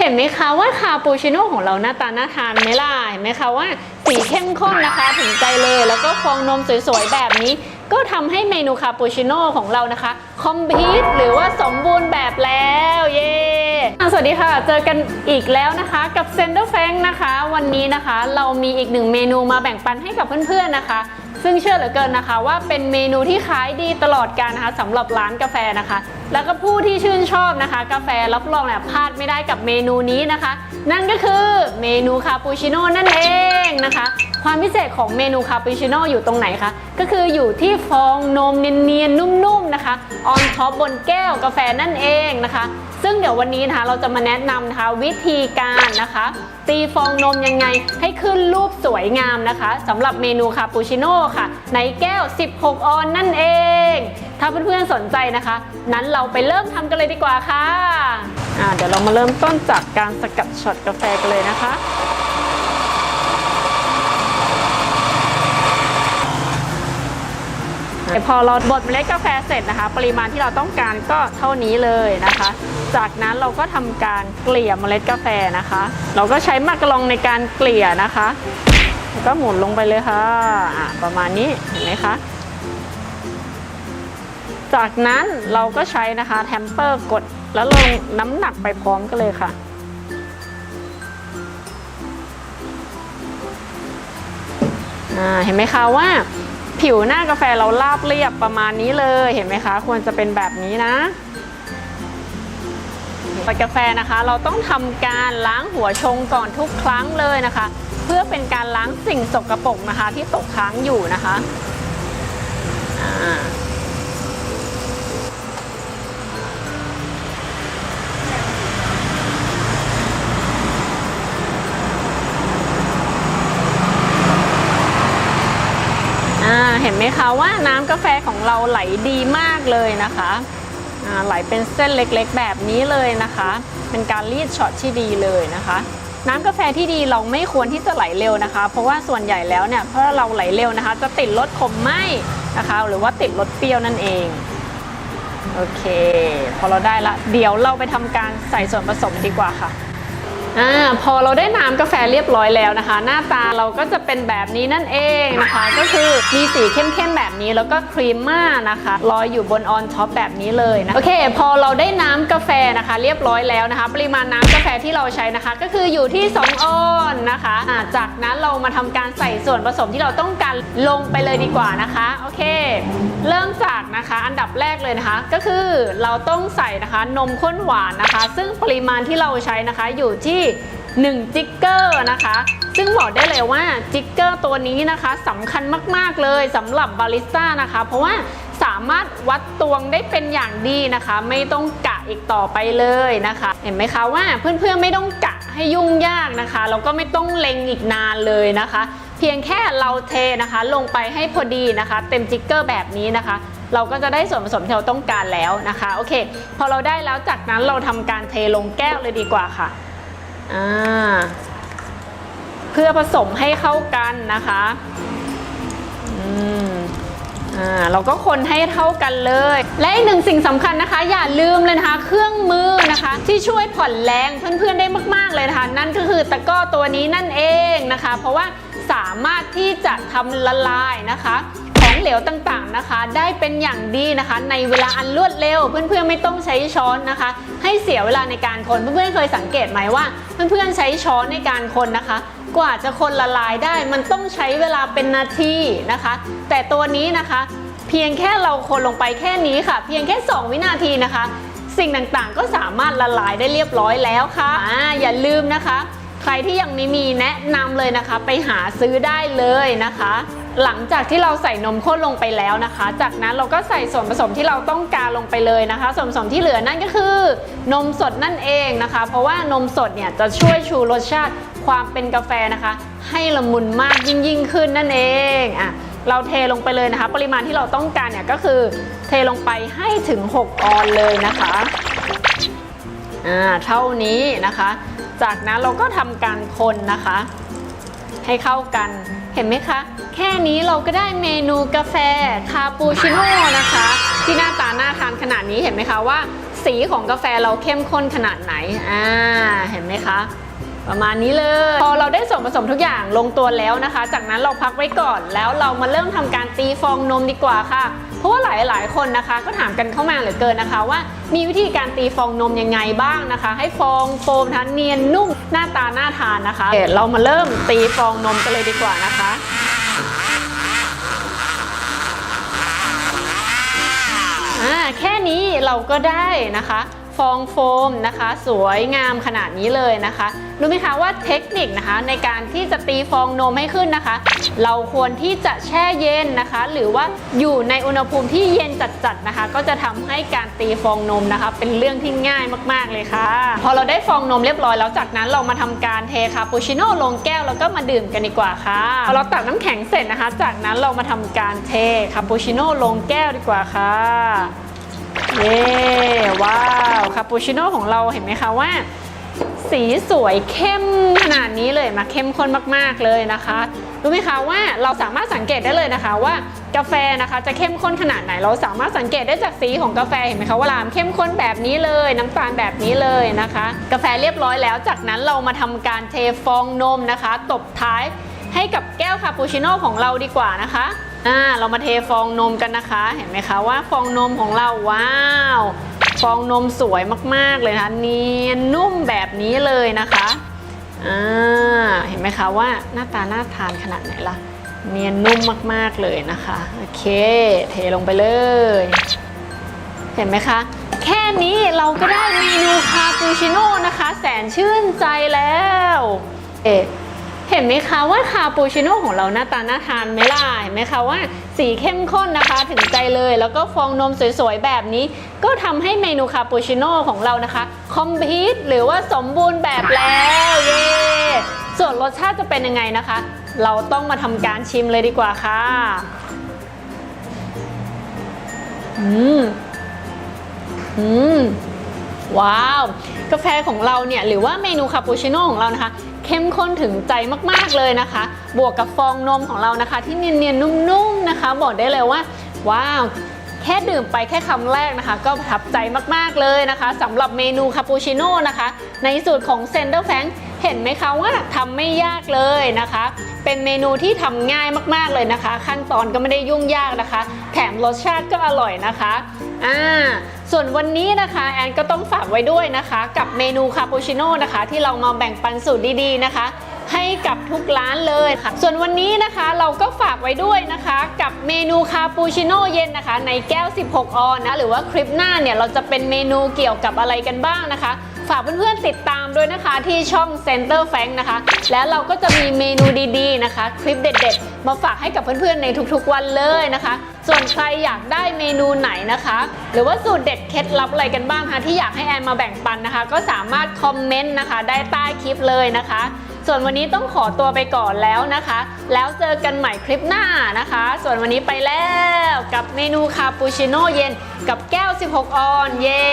เห็นไหมคะว่าคาปูชิโน่ของเราหน้าตาน่าทานไหมล่ะเห็นไหมคะว่าสีเข้มข้นนะคะถึงใจเลยแล้วก็ฟองนมสวยๆ แบบนี้ ก็ทำให้เมนูคาปูชิโน่ของเรานะคะ คอมพลีทหรือว่าสมบูรณ์แบบแล้วเย้สวัสดีค่ะ เจอกันอีกแล้วนะคะกับเซนเดอร์แฟงนะคะ วันนี้นะคะ เรามีอีกหนึ่งเมนูมาแบ่งปันให้กับเพื่อนๆนะคะ ซึ่งเชื่อเหลือเกินนะคะ ว่าเป็นเมนูที่ขายดีตลอดกาลนะคะสำหรับร้านกาแฟนะคะ แล้วก็ผู้ที่ชื่นชอบนะคะ กาแฟรับรองเนี่ยพลาดไม่ได้กับเมนูนี้นะคะ นั่นก็คือเมนูคาปูชิโน่นั่นเองนะคะ ความพิเศษของเมนูคาปูชิโน่อยู่ตรงไหนคะ ก็คืออยู่ที่ฟองนมเนียนๆ นุ่มๆ นะคะ ออนท็อปบนแก้วกาแฟนั่นเองนะคะ ซึ่งเดี๋ยววันนี้นะคะเราจะมาแนะนำนะคะวิธีการนะคะ ตีฟองนมยังไงให้ขึ้นรูปสวยงามนะคะสำหรับเมนูคาปูชิโน่ค่ะ ในแก้ว 16 ออนนั่นเอง ถ้าเพื่อนๆ สนใจนะคะ นั้นเราไปเริ่มทำกันเลยดีกว่าค่ะอ่าเดี๋ยวเรามาเริ่มต้นจากการสกัดช็อตกาแฟกันเลยนะคะ พอเราบดเมล็ดกาแฟเสร็จนะคะ ปริมาณที่เราต้องการก็เท่านี้เลยนะคะ จากนั้นเราก็ทำการเกลี่ยเมล็ดกาแฟนะคะ เราก็ใช้มากระลองในการเกลี่ยนะคะแล้วก็หมุนลงไปเลยค่ะะประมาณนี้เห็นไหมคะจากนั้นเราก็ใช้นะคะแทมเปอร์กดแล้วลงน้ำหนักไปพร้อมกันเลยค่ะเห็นไหมคะว่า ผิวหน้ากาแฟเราราบเรียบประมาณนี้เลยเห็นไหมคะ ควรจะเป็นแบบนี้นะกาแฟนะคะ เราต้องทำการล้างหัวชงก่อนทุกครั้งเลยนะคะ เพื่อเป็นการล้างสิ่งสกรปรกนะคะที่ตกค้างอยู่นะคะ ห็นไหมคะว่าน้ำกาแฟของเราไหลดีมากเลยนะคะไหลเป็นเส้นเล็กๆ แบบนี้เลยนะคะ เป็นการรีดช็อตที่ดีเลยนะคะ น้ำกาแฟที่ดีเราไม่ควรที่จะไหลเร็วนะคะ เพราะว่าส่วนใหญ่แล้วเนี่ยเพราเราไหลเร็วนะคะ จะติดรสขมไหมนะคะ หรือว่าติดรสเปรี้ยวนั่นเองโอเค พอเราได้ละ เดี๋ยวเราไปทำการใส่ส่วนผสมดีกว่าค่ะ อ่าพอเราได้น้ำกาแฟเรียบร้อยแล้วนะคะ หน้าตาเราก็จะเป็นแบบนี้นั่นเองนะคะ ก็คือมีสีเข้มๆแบบนี้แล้วก็ครีมม่านะคะลอยอยู่บนออนท็อปแบบนี้เลยนะโอเค พอเราได้น้ำกาแฟนะคะ เรียบร้อยแล้วนะคะ ปริมาณน้ำกาแฟที่เราใช้นะคะ ก็คืออยู่ที่ 2 ออนนะคะอ่าจากนั้นเรามาทำการใส่ส่วนผสมที่เราต้องการลงไปเลยดีกว่านะคะโอเค เริ่มจากนะคะ อันดับแรกเลยนะคะ ก็คือเราต้องใส่นะคะนมข้นหวานนะคะ ซึ่งปริมาณที่เราใช้นะคะอยู่ที่1จิกเกอร์นะคะ ซึ่งบอกได้เลยว่าจิกเกอร์ตัวนี้นะคะสำคัญมากๆเลยสำหรับบาริสต้านะคะ เพราะว่าสามารถวัดตวงได้เป็นอย่างดีนะคะ ไม่ต้องกะอีกต่อไปเลยนะคะ เห็นไหมคะว่าเพื่อนๆไม่ต้องกะให้ยุ่งยากนะคะแล้วก็ไม่ต้องเล็งอีกนานเลยนะคะ เพียงแค่เราเทนะคะ ลงไปให้พอดีนะคะ เต็มจิกเกอร์แบบนี้นะคะ เราก็จะได้ส่วนผสมที่เราต้องการแล้วนะคะโอเค พอเราได้แล้วจากนั้นเราทำการเทลงแก้วเลยดีกว่าค่ะ อ่าเพื่อผสมให้เข้ากันนะคะอืมอ่าเราก็คนให้เท่ากันเลย และอีกหนึ่งสิ่งสำคัญนะคะ อย่าลืมเลยนะคะ เครื่องมือนะคะ ที่ช่วยผ่อนแรงเพื่อนๆได้มาก ๆเลยนะคะ นั่นก็คือตะก้อตัวนี้นั่นเองนะคะ เพราะว่าสามารถที่จะทำละลายนะคะ เหลวต่างๆนะคะ ได้เป็นอย่างดีนะคะ ในเวลาอันรวดเร็ว เพื่อนๆไม่ต้องใช้ช้อนนะคะ ให้เสียเวลาในการคนเพื่อนๆเคยสังเกตไหมว่า เพื่อนๆใช้ช้อนในการคนนะคะ กว่าจะคนละลายได้มันต้องใช้เวลาเป็นนาทีนะคะ แต่ตัวนี้นะคะ เพียงแค่เราคนลงไปแค่นี้ค่ะ เพียงแค่ 2 วินาทีนะคะ สิ่งต่างๆก็สามารถละลายได้เรียบร้อยแล้วค่ะอ่าอย่าลืมนะคะ ใครที่ยังไม่มีแนะนำเลยนะคะ ไปหาซื้อได้เลยนะคะ หลังจากที่เราใส่นมข้นลงไปแล้วนะคะ จากนั้นเราก็ใส่ส่วนผสมที่เราต้องการลงไปเลยนะคะ ส่วนผสมที่เหลือนั่นก็คือนมสดนั่นเองนะคะ เพราะว่านมสดเนี่ยจะช่วยชูรสชาติความเป็นกาแฟนะคะ ให้ละมุนมากยิ่งยิ่งขึ้นนั่นเองอะเราเทลงไปเลยนะคะ ปริมาณที่เราต้องการเนี่ยก็คือเทลงไปให้ถึง 6 ออนเลยนะคะอ่าเท่านี้นะคะ จากนั้นเราก็ทำการคนนะคะ ให้เข้ากัน ห็นไหมคะ แค่นี้เราก็ได้เมนูกาแฟคาปูชิโน่นะคะ ที่หน้าตาน่าทานขนาดนี้เห็นไหมคะว่า สีของกาแฟเราเข้มข้นขนาดไหนอ่าเห็นไหมคะประมาณนี้เลย พอเราได้ส่วนผสมทุกอย่างลงตัวแล้วนะคะ จากนั้นเราพักไว้ก่อนแล้วเรามาเริ่มทำการตีฟองนมดีกว่าค่ะ เพราะว่าหลายๆ คนนะคะ ก็ถามกันเข้ามาเหลือเกินนะคะ ว่ามีวิธีการตีฟองนมยังไงบ้างนะคะ ให้ฟองโฟมทันเนียนนุ่มหน้าตาน่าทานนะคะเดี๋ยวเรามาเริ่มตีฟองนมกันเลยดีกว่านะคะอ่าแค่นี้เราก็ได้นะคะ ฟองโฟมนะคะ สวยงามขนาดนี้เลยนะคะรู้ไหมคะว่าเทคนิคนะคะในการที่จะตีฟองนมให้ขึ้นนะคะ เราควรที่จะแช่เย็นนะคะ หรือว่าอยู่ในอุณหภูมิที่เย็นจัดๆนะคะ ก็จะทำให้การตีฟองนมนะคะ เป็นเรื่องที่ง่ายมากๆเลยค่ะ พอเราได้ฟองนมเรียบร้อยแล้วจากนั้นเรามาทำการเทคาปูชิโน่ลงแก้วแล้วก็มาดื่มกันดีกว่าค่ะพอเราตักน้ำแข็งเสร็จนะคะ จากนั้นเรามาทำการเทคาปูชิโน่ลงแก้วดีกว่าค่ะ เย้ว้าวคาปูชิโน่ของเราเห็นไหมคะว่า สีสวยเข้มขนาดนี้เลยมาเข้มข้นมากๆเลยนะคะรู้ไหมคะว่าเราสามารถสังเกตได้เลยนะคะว่ากาแฟนะคะจะเข้มข้นขนาดไหน เราสามารถสังเกตได้จากสีของกาแฟเห็นไหมคะว่าลามเข้มข้นแบบนี้เลยน้ำตาลแบบนี้เลยนะคะ กาแฟเรียบร้อยแล้ว จากนั้นเรามาทำการเทฟองนมนะคะ ตบท้ายให้กับแก้วคาปูชิโน่ของเราดีกว่านะคะ อ่าเรามาเทฟองนมกันนะคะ เห็นไหมคะว่าฟองนมของเราว้าว ฟองนมสวยมากๆเลยนะคะเนียนนุ่มแบบนี้เลยนะคะอ่าเห็นไหมคะว่าหน้าตาน่าทานขนาดไหนล่ะ เนียนนุ่มมากๆเลยนะคะโอเค เทลงไปเลย เห็นไหมคะ แค่นี้เราก็ได้เมนูคาปูชิโน่นะคะ แสนชื่นใจแล้ว เอ๊ะ เห็นไหมคะว่าคาปูชิโน่ของเราหน้าตาน่าทานไหมล่ะเห็นไหมคะว่าสีเข้มข้นนะคะถึงใจเลย แล้วก็ฟองนมสวยๆ แบบนี้ ก็ทำให้เมนูคาปูชิโน่ของเรานะคะคอมพลีทหรือว่าสมบูรณ์แบบแล้วเย้ส่วนรสชาติจะเป็นยังไงนะคะ เราต้องมาทำการชิมเลยดีกว่าค่ะอืมอืมว้าว กาแฟของเราเนี่ย หรือว่าเมนูคาปูชิโน่ของเรานะคะ เข้มข้นถึงใจมากๆเลยนะคะ บวกกับฟองนมของเรานะคะ ที่เนียนๆนุ่มๆนะคะ บอกได้เลยว่า ว้าวแค่ดื่มไปแค่คำแรกนะคะ ก็ประทับใจมากๆเลยนะคะสำหรับเมนูคาปูชิโน่นะคะ ในสูตรของเซนเดอร์แฟง เห็นไหมคะว่าทำไม่ยากเลยนะคะ เป็นเมนูที่ทำง่ายมากๆเลยนะคะ ขั้นตอนก็ไม่ได้ยุ่งยากนะคะ แถมรสชาติก็อร่อยนะคะอ่าส่วนวันนี้นะคะแอนก็ต้องฝากไว้ด้วยนะคะ กับเมนูคาปูชิโน่นะคะ ที่เรามาแบ่งปันสูตรดีๆนะคะให้กับทุกร้านเลยค่ะ ส่วนวันนี้นะคะเราก็ฝากไว้ด้วยนะคะ กับเมนูคาปูชิโน่เย็นนะคะ ในแก้ว 16 ออนนะ หรือว่าคลิปหน้าเนี่ย เราจะเป็นเมนูเกี่ยวกับอะไรกันบ้างนะคะ ฝากเพื่อนๆติดตามด้วยนะคะที่ช่อง Center f a n k นะคะ แล้วเราก็จะมีเมนูดีๆนะคะ คลิปเด็ด ๆ มาฝากให้กับเพื่อนๆในทุกๆวันเลยนะคะ ส่วนใครอยากได้เมนูไหนนะคะ หรือว่าสูตรเด็ดเคล็ดลับอะไรกันบ้างคะที่อยากให้แอนมาแบ่งปันนะคะ ก็สามารถคอมเมนต์นะคะ ได้ใต้คลิปเลยนะคะ ส่วนวันนี้ต้องขอตัวไปก่อนแล้วนะคะ แล้วเจอกันใหม่คลิปหน้านะคะ ส่วนวันนี้ไปแล้วกับเมนูคาปูชิโน่เย็นกับแก้ว 16 ออน เย้